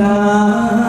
ล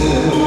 ค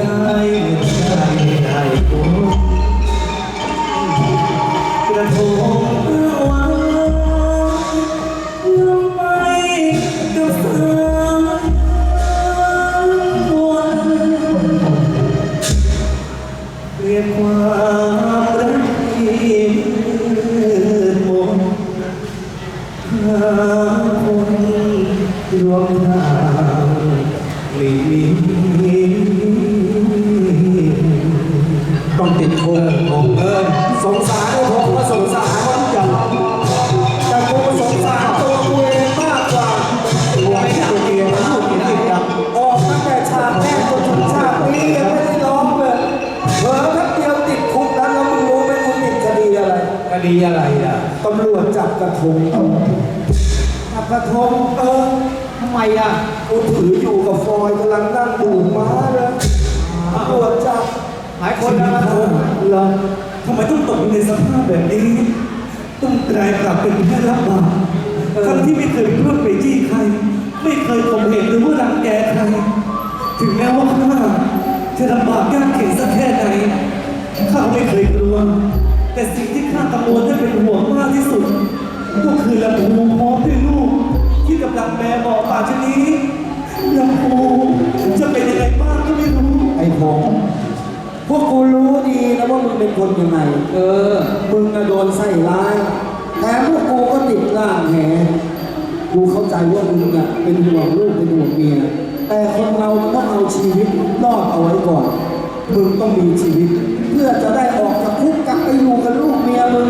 ได้เมื่อไรได้พบกระทงวานลงไปกับสายวันเรียกความรักที่มืดมนหาคนรวมทางหลี คงของเอิญสงสารไอ้ผมก็สงสารเขาทุกอย่างแต่กูสงสารตัวกูเองมากกว่ากูไม่อยากเกียร์ลูกกินติดกับออกตั้งแต่ฉากแรกจนถึงฉากนี้ยังไม่ได้ร้องเลยเผลอแป๊บเดียวติดคุกแล้วแล้วมึงรู้ไหมกูติดคดีอะไรคดีอะไรอะตำรวจจับกระทงจับกระทงเออทำไมอะกูถืออยู่กับฟอยกำลังนั่งดูม้าเลยตำรวจจับ หลายคนนะกระทงเหรอทำไมต้องตกอยู่ในสภาพแบบนี้ ต้องกลายกลับเป็นแค่รับบาปทั้งที่ไม่เคยพูดไปจี้ใคร ไม่เคยข่มเหงหรือว่ารังแกใคร ถึงแม้ว่าข้าจะลำบากยากเข็นสักแค่ไหนข้าไม่เคยกลัว แต่สิ่งที่ข้ากังวลและเป็นห่วงมากที่สุด ก็คือลำพูพร้อมด้วยลูกที่กำลังแม่บอกป่าชนี้ เป็นคนยังไง เออ มึงโดนใส่ร้ายแต่พวกกูก็ติดล่างแหกูเข้าใจว่ามึงอะเป็นห่วงลูกเป็นห่วงเมีย แต่คนเรามันต้องเอาชีวิตรอดเอาไว้ก่อน มึงต้องมีชีวิต เพื่อจะได้ออกจากคุกกลับไปอยู่กับลูกเมียมึง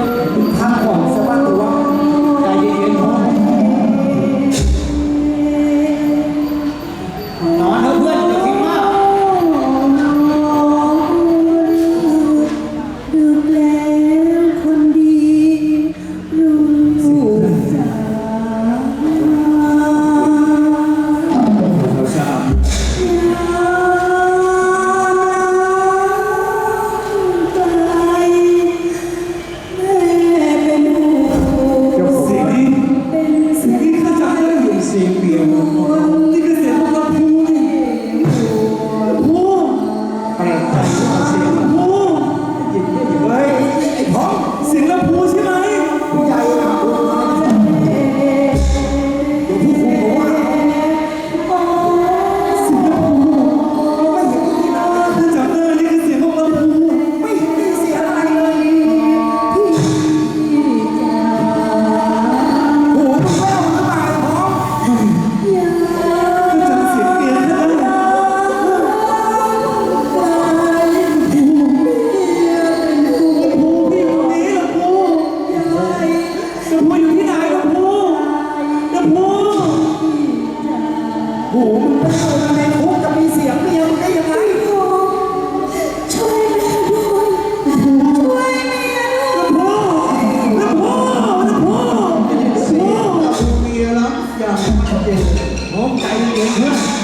น้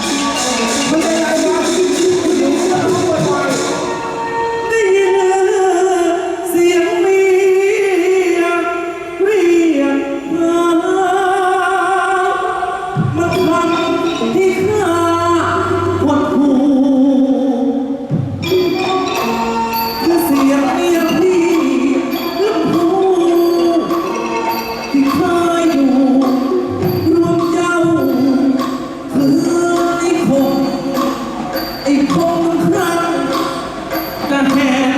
canté